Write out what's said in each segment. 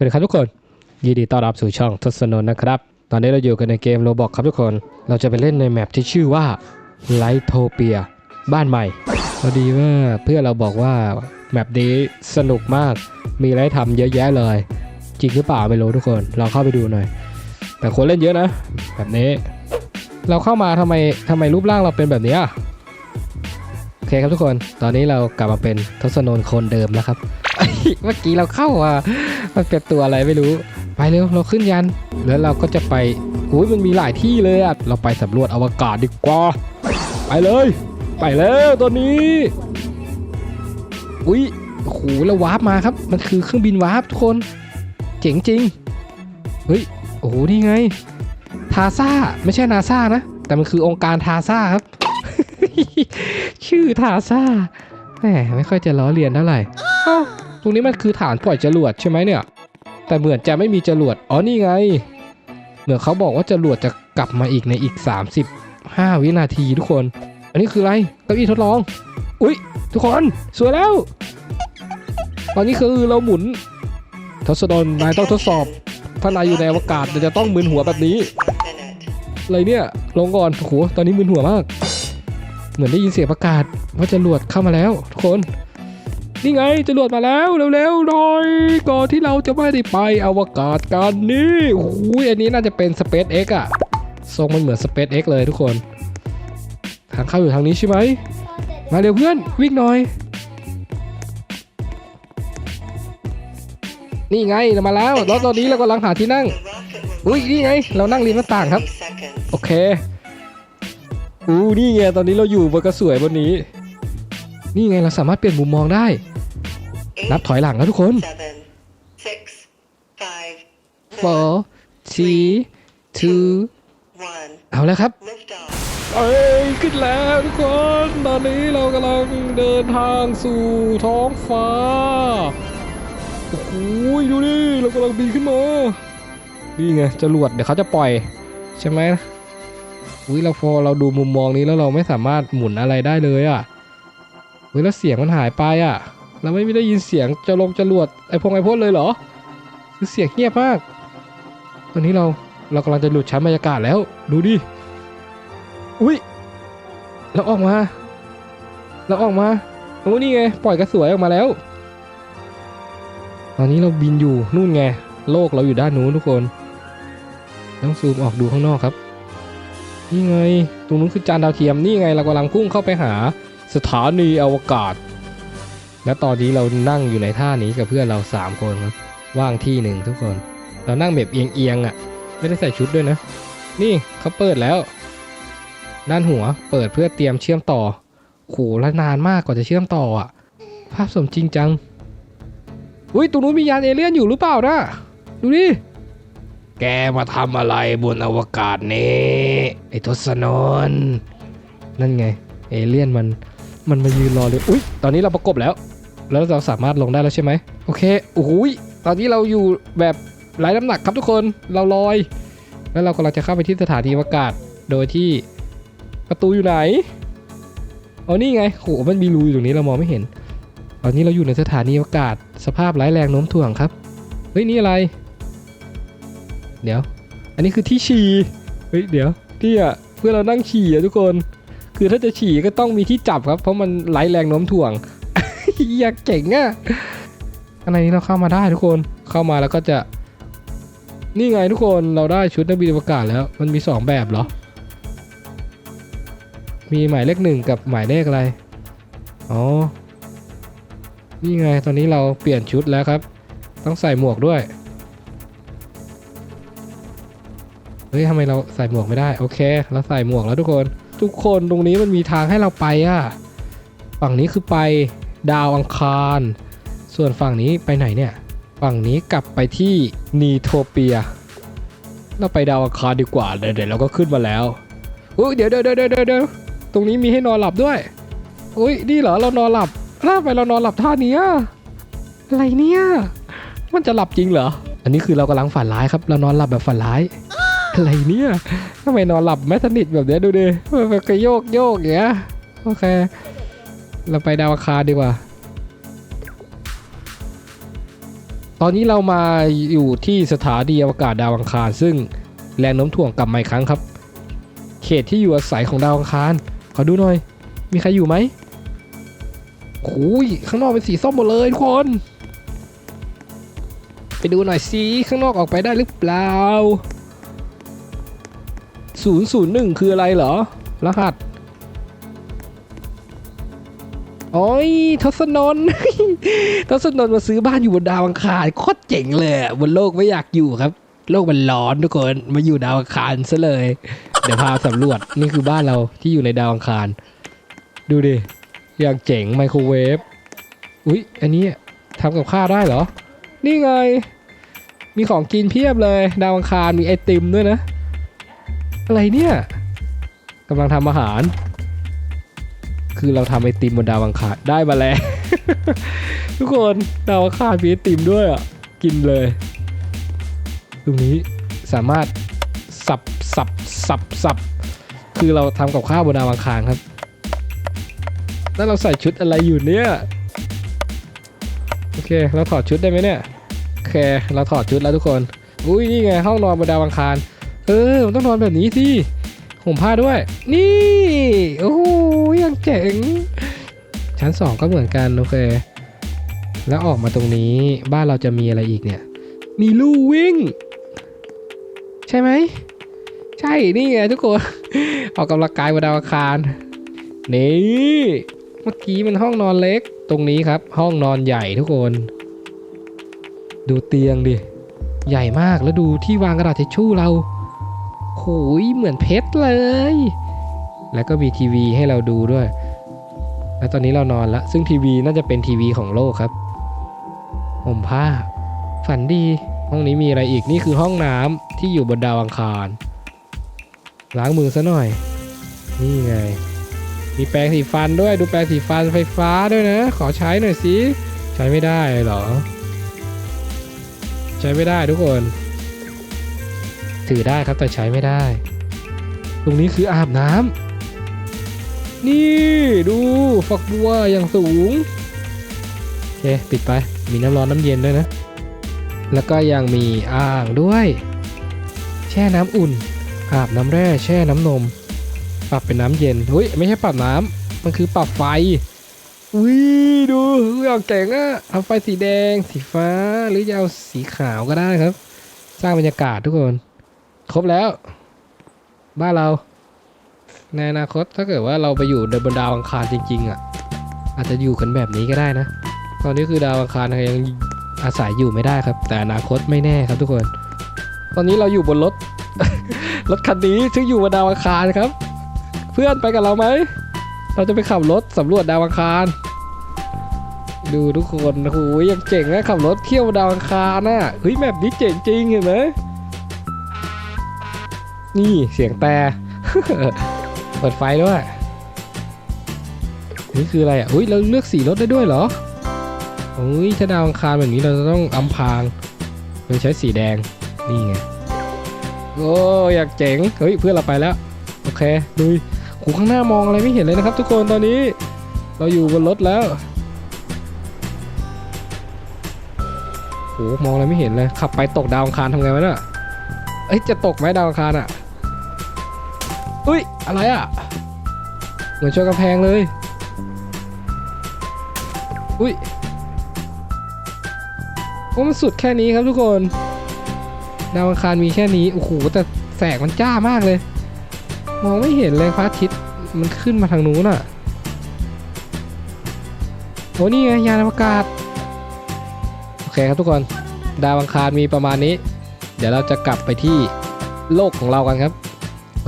สวัสดีครับทุกคน ยินดีต้อนรับสู่ช่องทศนนนะครับ ตอนนี้เราอยู่กันในเกมโรบอกครับทุกคน เราจะไปเล่นในแมปที่ชื่อว่าไลโทเปียบ้านใหม่พอดีว่าเพื่อนเราบอกว่าแมปนี้สนุกมากมีอะไรทำเยอะแยะเลย จริงหรือเปล่าไม่รู้ทุกคนเราเข้าไปดูหน่อย แต่คนเล่นเยอะนะ แบบนี้ เราเข้ามาทำไมทำไมรูปร่างเราเป็นแบบนี้อะโอเคครับทุกคน ตอนนี้เรากลับมาเป็นทศนนคนเดิมแล้วครับ เมื่อกี้เราเข้าอะ มันเป็นตัวอะไรไม่รู้ ไปเร็วเราขึ้นยัน แล้วเราก็จะไปอุ้ยมันมีหลายที่เลยอะเราไปสำรวจอวกาศดีกว่า ไปเลย ไปแล้วตอนนี้ อุ้ยโหแล้ววาร์ปมาครับ มันคือเครื่องบินวาร์ปทุกคน เจ๋งจริง เฮ้ย โอ้โห นี่ไง ทาซาไม่ใช่นาซานะ แต่มันคือองค์การทาซาครับ ชื่อทาซาแหมไม่ค่อยจะล้อเลียนเท่าไหร่ รงนี้มันคือฐานปล่อยจรวดใช่ไหมเนี่ย แต่เหมือนจะไม่มีจรวด อ๋อนี่ไง เหมือนเขาบอกว่าจรวดจะกลับมาอีกในอีก 35 วินาทีทุกคน อันนี้คืออะไรเก้าอี้ทดลอง อุ๊ย ทุกคนสวยแล้ว ตอนนี้คือเราหมุน ทศดลนายต้องทดสอบถ้านายอยู่ในอวกาศนาจะต้องมึนหัวแบบนี้อะไรเนี่ยลงก่อนโอ้โหตอนนี้มึนหัวมาก เหมือนได้ยินเสียงประกาศว่าจรวดเข้ามาแล้ว ทุกคน นี่ไงจรวดมาแล้วเร็วๆหน่อยก่อนที่เราจะไม่ได้ไปอวกาศกันนี่โอ้ยอันนี้น่าจะเป็น SpaceX อะทรงมันเหมือน SpaceX เลยทุกคน ทางเข้าอยู่ทางนี้ใช่ไหม มาเร็วเพื่อน วิ่งหน่อย นี่ไงเรามาแล้วแล้วตอนนี้เรากำลังหาที่นั่ง อุ้ยนี่ไง เรานั่งริมหน้าต่างครับ โอเคอู้นี่ไงตอนนี้เราอยู่บนกระสวยบนนี้ นี่ไงเราสามารถเปลี่ยนมุมมองได้ นับถอยหลังแล้วทุกคน Seven, six, five, four three two one. เอาแล้วครับ Lift off. เอ้ย ขึ้นแล้วทุกคน ตอนนี้เรากำลังเดินทางสู่ท้องฟ้า โอ้โหดูดิ เรากำลังบินขึ้นมานี่ไงจรวดเดี๋ยวเขาจะปล่อย ใช่ไหมอุ้ยเราพอเราดูมุมมองนี้แล้วเราไม่สามารถหมุนอะไรได้เลยอะ่ะเฮ้ยแล้วเสียงมันหายไปอะ่ะ เราไม่ได้ยินเสียงจะลงจรวดไอพงไอพ่นเลยเหรอคือเสียงเงียบมาก ตอนนี้เราเรากำลังจะหลุดชั้นบรรยากาศแล้ว ดูดิ อุ้ยเราออกมา เราออกมาโอ้นี่ไง ปล่อยกระสวยออกมาแล้ว ตอนนี้เราบินอยู่นู่นไง โลกเราอยู่ด้านนู้นทุกคน ต้องซูมออกดูข้างนอกครับ นี่ไง ตรงนู้นคือจานดาวเทียม นี่ไง เรากำลังพุ่งเข้าไปหาสถานีอวกาศ และตอนนี้เรานั่งอยู่ในท่านี้กับเพื่อนเราสามคนครับ ว่างที่หนึ่งทุกคน เรานั่งแบบเอียงๆอะ ไม่ได้ใส่ชุดด้วยนะ นี่เขาเปิดแล้ว ด้านหัวเปิดเพื่อเตรียมเชื่อมต่อโหและนานมากกว่าจะเชื่อมต่ออะ ภาพสมจริงจัง อุ้ยตรงนู้นมียานเอเลี่ยนอยู่หรือเปล่านะ ดูดิ แกมาทำอะไรบนอวกาศนี่ไอ้ทศนนนั่นไง เอเลี่ยนมันมันมายืนรอเลย อุ้ย ตอนนี้เราประกบแล้ว แล้วเราสามารถลงได้แล้วใช่ไหมโอเคโอ้โหยตอนนี้เราอยู่แบบไร้น้ำหนักครับทุกคนเราลอย แล้วเรากำลังจะเข้าไปที่สถานีอวกาศ โดยที่ประตูอยู่ไหนอ๋อนี่ไงโหมันมีรูอยู่ตรงนี้เรามองไม่เห็น ตอนนี้เราอยู่ในสถานีอวกาศ สภาพร้แรงโน้มถ่วงครับเฮ้ยนี่อะไร เดี๋ยว อันนี้คือที่ฉี่เฮ้ยเดี๋ยวที่อะเพื่อเรานั่งฉี่อะทุกคน คือถ้าจะฉี่ก็ต้องมีที่จับครับ เพราะมันไร้แรงโน้มถ่วง อยากเก่งอะข้างในนี้เราเข้ามาได้ทุกคนเข้ามาแล้วก็จะ นี่ไงทุกคนเราได้ชุดนักบินอวกาศแล้ว มันมีสองแบบเหรอ มีหมายเลขหนึ่งกับหมายเลขอะไร อ๋อ นี่ไงตอนนี้เราเปลี่ยนชุดแล้วครับ ต้องใส่หมวกด้วยเฮ้ยทำไมเราใส่หมวกไม่ได้โอเคเราใส่หมวกแล้วทุกคน ทุกคนตรงนี้มันมีทางให้เราไปอะ ฝั่งนี้คือไป ดาวอังคาร ส่วนฝั่งนี้ไปไหนเนี่ย ฝั่งนี้กลับไปที่นีโทเปีย เราไปดาวอังคารดีกว่าเดี๋ยวเดี๋ยวเราก็ขึ้นมาแล้วอุ้ยเดี๋ยวเดี๋ยวเดี๋ยวเดี๋ยวตรงนี้มีให้นอนหลับด้วยอุ้ยนี่เหรอเรานอนหลับถ้าไปเรานอนหลับท่านี้อะอะไรเนี่ยมันจะหลับจริงเหรอ อันนี้คือเรากำลังฝันร้ายครับ เรานอนหลับแบบฝันร้าย อะไรเนี่ยทำไมนอนหลับไม่สนิทแบบเนี้ยดูดิมันก็โยกโยกอย่างเงี้ย โอเค เราไปดาวังคารดีกว่า ตอนนี้เรามาอยู่ที่สถานีอวกาศดาวอังคาร ซึ่งแรงโน้มถ่วงกลับมาอีกครั้งครับ เขตที่อยู่อาศัยของดาวอังคาร ขอดูหน่อย มีใครอยู่ไหมโอ้ยข้างนอกเป็นสีส้มหมดเลยทุกคน ไปดูหน่อยสิข้างนอกออกไปได้หรือเปล่า001 คืออะไรเหรอ รหัส โอ้ยทศนนทศนนมาซื้อบ้านอยู่บนดาวอังคารโคตรเจ๋งเลยบนโลกไม่อยากอยู่ครับ โลกมันร้อนทุกคนมาอยู่ดาวอังคารซะเลย เดี๋ยวพาสำรวจนี่คือบ้านเราที่อยู่ในดาวอังคาร ดูดิอย่างเจ๋งไมโครเวฟอุ๊ยอันนี้ทำกับข้าวได้เหรอ นี่ไง มีของกินเพียบเลย ดาวอังคารมีไอติมด้วยนะ อะไรเนี่ยกำลังทำอาหาร คือเราทำไอติมบนดาวอังคารได้มาแล้ว ทุกคนดาวอังคารมีไอติมด้วยอะ กินเลย ตรงนี้สามารถสับสับสับสับคือเราทำกับข้าวบนดาวอังคารครับแล้วเราใส่ชุดอะไรอยู่เนี่ยโอเค เราถอดชุดได้ไหมเนี่ยโอเค เราถอดชุดแล้วทุกคน อุ้ยนี่ไงห้องนอนบนดาวอังคาร เออมันต้องนอนแบบนี้สิห่มผ้าด้วย นี่ โอ้ โหยังเจ๋ง ชั้นสองก็เหมือนกันโอเค แล้วออกมาตรงนี้บ้านเราจะมีอะไรอีกเนี่ย มีลู่วิ่ง ใช่ไหม ใช่นี่ไงทุกคน ออกกำลังกายบนดาวอังคาร นี่ เมื่อกี้มันห้องนอนเล็ก ตรงนี้ครับ ห้องนอนใหญ่ทุกคน ดูเตียงดิ ใหญ่มากแล้วดูที่วางกระดาษทิชชู่เราโหยเหมือนเพชรเลย แล้วก็มีทีวีให้เราดูด้วย แล้วตอนนี้เรานอนแล้วซึ่งทีวีน่าจะเป็นทีวีของโลกครับห่มผ้า ฝันดี ห้องนี้มีอะไรอีกนี่คือห้องน้ำที่อยู่บนดาวอังคาร ล้างมือซะหน่อย นี่ไง มีแปรงสีฟันด้วยดูแปรงสีฟันไฟฟ้าด้วยนะ ขอใช้หน่อยสิใช้ไม่ได้เหรอ ใช้ไม่ได้ทุกคน ถือได้ครับแต่ใช้ไม่ได้ ตรงนี้คืออาบน้ำ นี่ดูฝักบัวอย่างสูงโอเคปิดไปมีน้ำร้อนน้ำเย็นด้วยนะ แล้วก็ยังมีอ่างด้วย แช่น้ำอุ่น อาบน้ำแร่แช่น้ำนม ปรับเป็นน้ำเย็นเฮ้ยไม่ใช่ปรับน้ำมันคือปรับไฟอุ้ยดูอย่างเจ๋งอะเอาไฟสีแดงสีฟ้าหรือจะเอาสีขาวก็ได้ครับ สร้างบรรยากาศทุกคน ครบแล้ว บ้านเรา ในอนาคตถ้าเกิดว่าเราไปอยู่ในบนดาวอังคารจริงๆอะอาจจะอยู่กันแบบนี้ก็ได้นะ ตอนนี้คือดาวอังคารยังอาศัยอยู่ไม่ได้ครับ แต่อนาคตไม่แน่ครับทุกคน ตอนนี้เราอยู่บนรถ รถคันนี้ซึ่งอยู่บนดาวอังคารครับ เพื่อนไปกับเราไหมเราจะไปขับรถสำรวจดาวอังคาร ดูทุกคนโอ้หยังเจ๋งนะขับรถเที่ยวดาวอังคารน่ะเฮ้ยแบบนี้เจ๋งจริงเห็นไหมนี่เสียงแต่ เปิดไฟด้วย นี่คืออะไรอะอุ้ยเราเลือกสีรถได้ด้วยเหรออุ้ยถ้าดาวอังคารแบบนี้เราจะต้องอำพรางโดยใช้สีแดง นี่ไง โอ้อยากเจ๋ง เฮ้ยเพื่อนเราไปแล้ว โอเคดูโหข้างหน้ามองอะไรไม่เห็นเลยนะครับ ทุกคนตอนนี้ เราอยู่บนรถแล้วโหมองอะไรไม่เห็นเลย ขับไปตกดาวอังคารทำไงวะเนี่ยเอ้ยจะตกไหมดาวอังคารอะ อุ้ย อะไรอะ เหมือนชนกำแพงเลย อุ้ยโอ้มันสุดแค่นี้ครับทุกคนดาวอังคารมีแค่นี้ โอ้โห แต่แสงมันจ้ามากเลย มองไม่เห็นเลยพระอาทิตย์มันขึ้นมาทางนู้นอะ โอ้นี่ไงยานอวกาศ โอเคครับทุกคน ดาวอังคารมีประมาณนี้ เดี๋ยวเราจะกลับไปที่โลกของเรากันครับ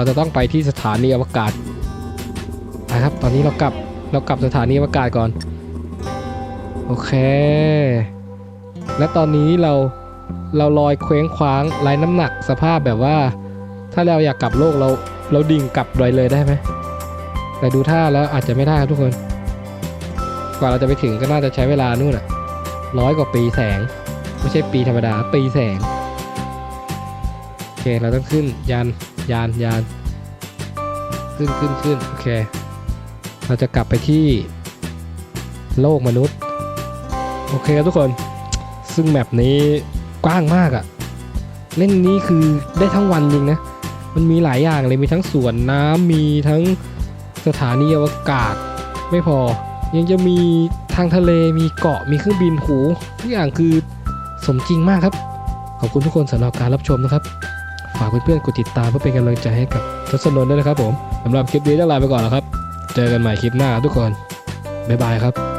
เราจะต้องไปที่สถานีอวกาศนะครับ ตอนนี้เรากลับเรากลับสถานีอวกาศก่อน โอเค และตอนนี้เราเราลอยเคว้งคว้างไร้น้ำหนักสภาพแบบว่า ถ้าเราอยากกลับโลกเราเราดิ่งกลับดอยเลยได้ไหมแต่ดูท่าแล้วอาจจะไม่ได้ครับทุกคน กว่าเราจะไปถึงก็น่าจะใช้เวลานู่นอะร้อยกว่าปีแสง ไม่ใช่ปีธรรมดาปีแสง โอเค เราต้องขึ้นยาน ยานยานขึ้นขึ้นขึ้นโอเค เราจะกลับไปที่โลกมนุษย์ โอเคครับทุกคน ซึ่งแมปนี้กว้างมากอะเล่นนี้คือได้ทั้งวันจริงนะ มันมีหลายอย่างเลยมีทั้งสวนน้ำมีทั้งสถานีอวกาศไม่พอ ยังจะมีทางทะเลมีเกาะมีเครื่องบินหูทุกอย่างคือสมจริงมากครับ ขอบคุณทุกคนสำหรับการรับชมนะครับ ฝากเพื่อนๆกดติดตามเพื่อเป็นกำลังใจให้กับทศนนท์ด้วยนะครับผมสำหรับคลิปนี้ต้องลาไปก่อนแล้วครับ เจอกันใหม่คลิปหน้าทุกคนบ๊ายบายครับ